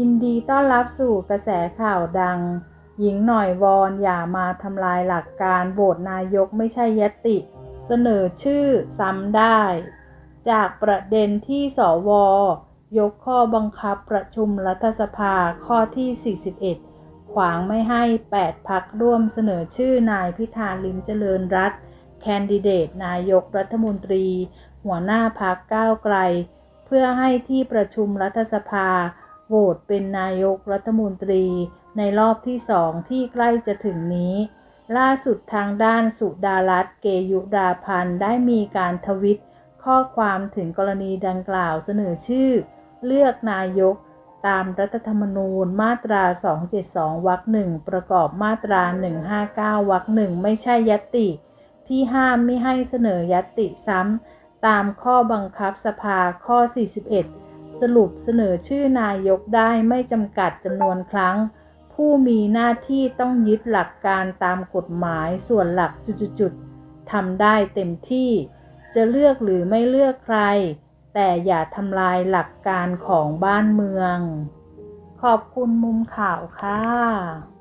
ยินดีต้อนรับสู่กระแสข่าวดัง หญิงหน่อยวอนอย่ามาทำลายหลักการโหวตนายกไม่ใช่ยติ เสนอชื่อซ้ำได้ จากประเด็นที่สว ยกข้อบังคับประชุมรัฐสภาข้อที่ 41 ขวางไม่ให้ 8 พักร่วมเสนอชื่อนายพิธาลิมเจริญรัตแคนดิเดตนายกรัฐมนตรี หัวหน้าพักก้าวไกล เพื่อให้ที่ประชุมรัฐสภา โหวตเป็นนายกรัฐมนตรีในรอบที่สองที่ใกล้จะถึงนี้ ล่าสุดทางด้านสุดารัตเกยุดาพันธ์ได้มีการทวิตข้อความถึงกรณีดังกล่าวเสนอชื่อ เลือกนายกตามรัฐธรรมนูญมาตรา 272 วรรคหนึ่งประกอบมาตรา 159 วรรคหนึ่งไม่ใช่ยตติที่ห้ามไม่ให้เสนอยตติซ้ำตามข้อบังคับสภาข้อ 41 สรุปเสนอชื่อนายกได้ไม่จำกัดจำนวนครั้ง ผู้มีหน้าที่ต้องยึดหลักการตามกฎหมายส่วนหลักจุดๆทำได้เต็มที่ จะเลือกหรือไม่เลือกใคร แต่อย่าทำลายหลักการของบ้านเมือง ขอบคุณมุมข่าวค่ะ